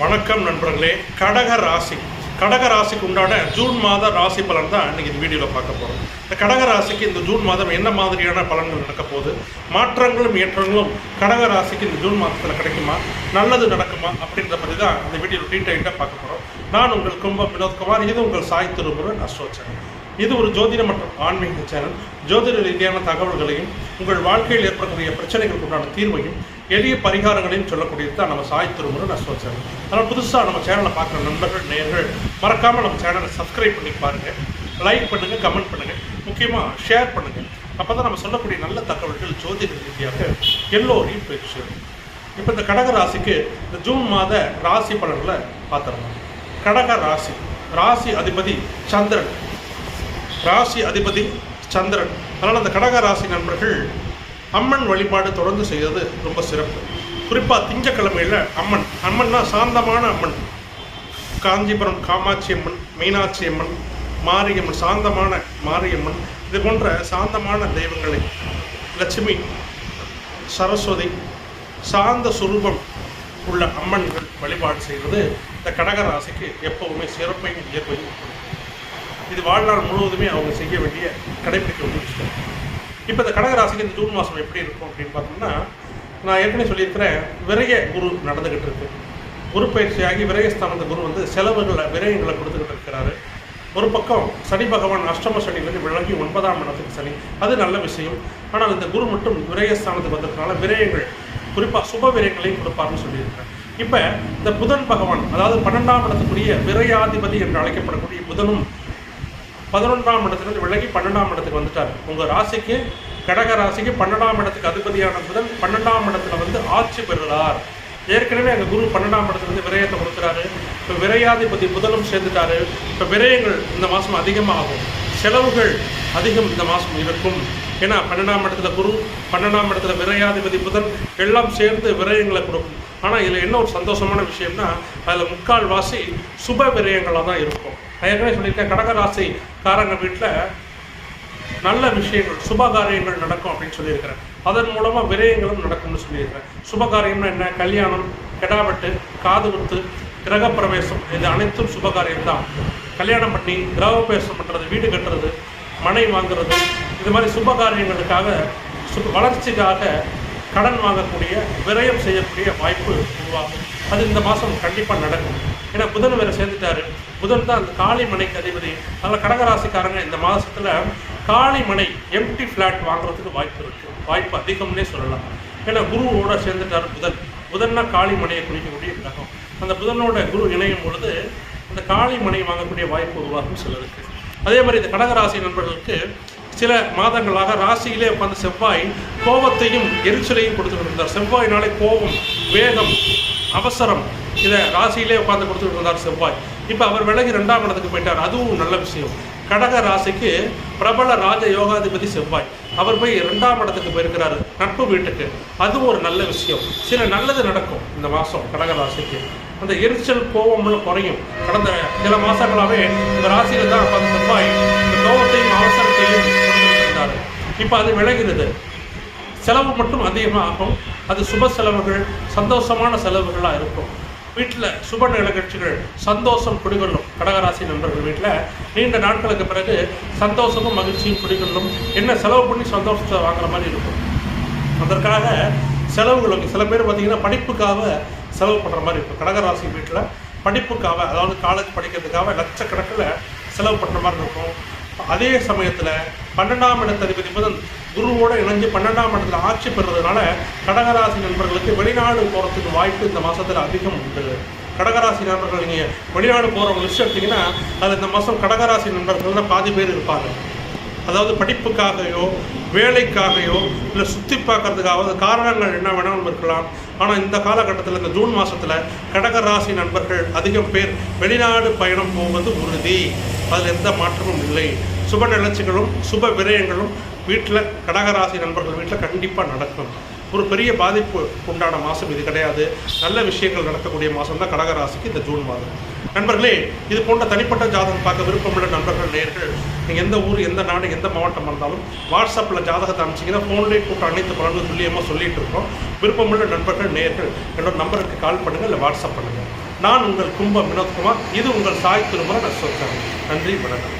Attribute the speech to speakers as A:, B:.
A: வணக்கம் நண்பர்களே. கடக ராசி. கடக ராசிக்கு உண்டான ஜூன் மாத ராசி பலன் தான் இன்னைக்கு இந்த வீடியோவில் பார்க்க போகிறோம் இந்த கடக ராசிக்கு இந்த ஜூன் மாதம் என்ன மாதிரியான பலன்கள் நடக்க போகுது? மாற்றங்களும் ஏற்றங்களும் கடக ராசிக்கு இந்த ஜூன் மாதத்தில் கிடைக்குமா? நல்லது நடக்குமா? அப்படின்றத பற்றி தான் இந்த வீடியோவில் டீட்டெயிலாக பார்க்க போகிறோம் நான் உங்கள் கும்பம் வினோத்குமார் இது உங்கள் சாய் திருமுருகன் அஸ்ட்ரோ சேனல். இது ஒரு ஜோதிட மற்றும் ஆன்மீக சேனல். ஜோதிட ரீதியான தகவல்களையும் உங்கள் வாழ்க்கையில் ஏற்படக்கூடிய பிரச்சனைகளுக்கு உண்டான தீர்வையும் எளிய பரிகாரங்களையும் சொல்லக்கூடியது தான் நம்ம சாய் திருமுருகன் நான் சொல்கிறேன் அதனால் புதுசாக நம்ம சேனலை பார்க்குற நண்பர்கள் நேர்கள் மறக்காமல் நம்ம சேனலை சப்ஸ்கிரைப் பண்ணி பாருங்கள் லைக் பண்ணுங்கள் கமெண்ட் பண்ணுங்கள் முக்கியமாக ஷேர் பண்ணுங்கள் அப்போ தான் நம்ம சொல்லக்கூடிய நல்ல தகவல்கள் ஜோதிட ரீதியாக எல்லோரையும் போய் சேரும். இப்போ இந்த கடக ராசிக்கு இந்த ஜூன் மாத ராசி பலன்களை பார்த்துடலாம். கடக ராசி. ராசி அதிபதி சந்திரன். ராசி அதிபதி சந்திரன். அதனால் அந்த கடக ராசி நண்பர்கள் அம்மன் வழிபாடு தொடர்ந்து செய்வது ரொம்ப சிறப்பு. குறிப்பாக திங்கக்கிழமையில் அம்மன் அம்மன்னா சாந்தமான அம்மன். காஞ்சிபுரம் காமாட்சி அம்மன் மீனாட்சி அம்மன் மாரியம்மன் சாந்தமான மாரியம்மன். இது போன்ற சாந்தமான தெய்வங்களை லட்சுமி சரஸ்வதி சாந்த சுரூபம் உள்ள அம்மன்கள் வழிபாடு செய்வது இந்த கடகராசிக்கு எப்பவுமே சிறப்பையும் இயற்பையும் இது வாழ்நாள் முழுவதுமே அவங்க செய்ய வேண்டிய கடைபிடிக்க வேண்டிய விஷயம் இப்போ இந்த கடகராசிக்கு இந்த ஜூன் மாதம் எப்படி இருக்கும் அப்படின்னு பார்த்தோம்னா நான் ஏற்கனவே சொல்லியிருக்கிறேன் விரய குரு நடந்துக்கிட்டு இருக்கு. குரு பயிற்சியாகி விரயஸ்தானந்த குரு வந்து செலவுகளை விரயங்களை கொடுத்துக்கிட்டு இருக்கிறாரு. ஒரு பக்கம் சனி பகவான் அஷ்டம சனிலேருந்து விளங்கி ஒன்பதாம் இடத்துக்கு சனி. அது நல்ல விஷயம். ஆனால் இந்த குரு மட்டும் விரயஸ்தானத்துக்கு வந்ததுனால விரயங்கள் குறிப்பாக சுப விரயங்களையும் கொடுப்பார்னு சொல்லியிருக்கிறேன். இப்போ இந்த புதன் பகவான் அதாவது பன்னெண்டாம் இடத்துக்குரிய விரையாதிபதி என்று அழைக்கப்படக்கூடிய புதனும் பதினொன்றாம் இடத்துலேருந்து விலகி பன்னெண்டாம் இடத்துக்கு வந்துட்டார். உங்கள் ராசிக்கு கடக ராசிக்கு பன்னெண்டாம் இடத்துக்கு அதிபதியான புதன் பன்னெண்டாம் இடத்துல வந்து ஆட்சி பெறுகிறார். ஏற்கனவே அங்கே குரு பன்னெண்டாம் இடத்துலேருந்து விரயத்தை கொடுக்குறாரு இப்போ விரையாதிபதி புதனும் சேர்ந்துட்டாரு. இப்போ விரயங்கள் இந்த மாதம் அதிகமாகும். செலவுகள் அதிகம் இந்த மாதம் இருக்கும். ஏன்னா பன்னெண்டாம் இடத்துல குரு பன்னெண்டாம் இடத்துல விரையாதிபதி புதன் எல்லாம் சேர்ந்து விரயங்களை கொடுக்கும். ஆனால் இதில் என்ன ஒரு சந்தோஷமான விஷயம்னா அதில் முக்கால் வாசி சுப விரயங்களாக தான் இருக்கும். நான் ஏற்கனவே சொல்லியிருக்கேன் கடகராசி காரங்க வீட்டில் நல்ல விஷயங்கள் சுப காரியங்கள் நடக்கும் அப்படின்னு சொல்லியிருக்கிறேன். அதன் மூலமாக விரயங்களும் நடக்கும்னு சொல்லியிருக்கிறேன். சுப காரியம்னா என்ன? கல்யாணம் கெடாவெட்டு காது குத்து கிரகப்பிரவேசம் இது அனைத்தும் சுபகாரியம் தான் கல்யாணம் பண்ணி கிரகப்பிரவேசம் பண்ணுறது வீடு கட்டுறது மனை வாங்குறது இது மாதிரி சுப காரியங்களுக்காக சுப வளர்ச்சிக்காக கடன் வாங்கக்கூடிய விரயம் செய்யக்கூடிய வாய்ப்பு உருவாகும். அது இந்த மாதம் கண்டிப்பாக நடக்கும். ஏன்னா புதன் வேறு சேர்ந்துட்டாரு. புதன் தான் அந்த காளி மனைக்கு அதிபதி. அதனால் கடகராசிக்காரங்க இந்த மாதத்தில் காளி மனை எம்டி ஃப்ளாட் வாங்குறதுக்கு வாய்ப்பு இருக்குது வாய்ப்பு அதிகம்னே சொல்லலாம். ஏன்னா குருவோட சேர்ந்துட்டார் புதன். புதன்னா காளி மனையை குறிக்கக்கூடிய கிரகம். அந்த புதனோட குரு இணையும் பொழுது அந்த காளி மனை வாங்கக்கூடிய வாய்ப்பு உருவாகும் சிலருக்கு அதே மாதிரி இந்த கடகராசி நண்பர்களுக்கு சில மாதங்களாக ராசியிலே உட்கார்ந்து செவ்வாய் கோபத்தையும் எரிச்சலையும் கொடுத்து கொண்டிருந்தார். செவ்வாயினாலே கோபம் வேகம் அவசரம் இதை ராசியிலே உட்கார்ந்து கொடுத்துக்கிட்டு இருந்தார் செவ்வாய். இப்போ அவர் விலகி ரெண்டாம் இடத்துக்கு போயிட்டார். அதுவும் நல்ல விஷயம். கடக ராசிக்கு பிரபல ராஜ யோகாதிபதி செவ்வாய். அவர் போய் ரெண்டாம் இடத்துக்கு போயிருக்கிறாரு. நட்பு வீட்டுக்கு. அதுவும் ஒரு நல்ல விஷயம். சில நல்லது நடக்கும் இந்த மாதம் கடக ராசிக்கு. அந்த எரிச்சல் கோபம்லாம் குறையும். கடந்த சில மாதங்களாகவே இந்த ராசியில் தான் உட்கார்ந்து செவ்வாய் இந்த கோபத்தையும் அவசரத்தையும் கொடுத்துக்கிட்டு இப்போ அது விளைகிறது செலவு மட்டும் அதிகமாக ஆகும். அது சுப செலவுகள் சந்தோஷமான செலவுகளாக இருக்கும். வீட்டில் சுப நிகழ்ச்சிகள் சந்தோஷம் குடிகொள்ளும் கடகராசி நண்பர்கள் வீட்டில் நீண்ட நாட்களுக்கு பிறகு சந்தோஷமும் மகிழ்ச்சியும் குடிகொள்ளும் என்ன செலவு பண்ணி சந்தோஷத்தை வாங்குற மாதிரி இருக்கும். அதற்காக செலவுகளுக்கு சில பேர் பார்த்தீங்கன்னா படிப்புக்காக செலவு பண்ணுற மாதிரி இருக்கும். கடகராசி வீட்டில் படிப்புக்காக அதாவது காலேஜ் படிக்கிறதுக்காக லட்சக்கணக்கில் செலவு பண்ணுற மாதிரி இருக்கும். அதே சமயத்தில் பன்னெண்டாம் இடத்ததிபதி புதன் குருவோடு இணைஞ்சு பன்னெண்டாம் இடத்துல ஆட்சி பெறுறதுனால கடகராசி நண்பர்களுக்கு வெளிநாடு போகிறதுக்கு வாய்ப்பு இந்த மாதத்தில் அதிகம் உண்டு. கடகராசி நண்பர்கள் நீங்கள் வெளிநாடு போகிற ஒரு விஷயம் எடுத்திங்கன்னா அது இந்த மாதம் கடகராசி நண்பர்கள் தான் பாதி பேர் இருப்பாங்க. அதாவது படிப்புக்காகையோ வேலைக்காகையோ இல்லை சுற்றி பார்க்கறதுக்காக காரணங்கள் என்ன வேணாலும் இருக்கலாம். ஆனால் இந்த காலகட்டத்தில் இந்த ஜூன் மாதத்தில் கடகராசி நண்பர்கள் அதிகம் பேர் வெளிநாடு பயணம் போவது உறுதி. அதில் எந்த மாற்றமும் இல்லை. சுப நிகழ்ச்சிகளும் சுப விரயங்களும் வீட்டில் கடகராசி நண்பர்கள் வீட்டில் கண்டிப்பாக நடக்கும். ஒரு பெரிய பாதிப்பு உண்டான மாதம் இது கிடையாது. நல்ல விஷயங்கள் நடக்கக்கூடிய மாதம் தான் கடகராசிக்கு இந்த ஜூன் மாதம். நண்பர்களே இது போன்ற தனிப்பட்ட ஜாதகம் பார்க்க விருப்பமுள்ள நண்பர்கள் நேர்கள் நீங்கள் எந்த ஊர் எந்த நாடு எந்த மாவட்டம் இருந்தாலும் வாட்ஸ்அப்பில் ஜாதகத்தை அனுப்பிச்சிங்கன்னா ஃபோன்லேயே கூட்ட அனைத்து பலன்கள் துல்லியமாக சொல்லிட்டு இருக்கோம். விருப்பமுள்ள நண்பர்கள் நேர்கள் என்னோட நம்பருக்கு கால் பண்ணுங்கள் இல்லை வாட்ஸ்அப் பண்ணுங்கள் நான் உங்கள் கும்ப வினோத்குமார் இது உங்கள் சாய் நான் சொல்கிறேன் நன்றி வணக்கம்.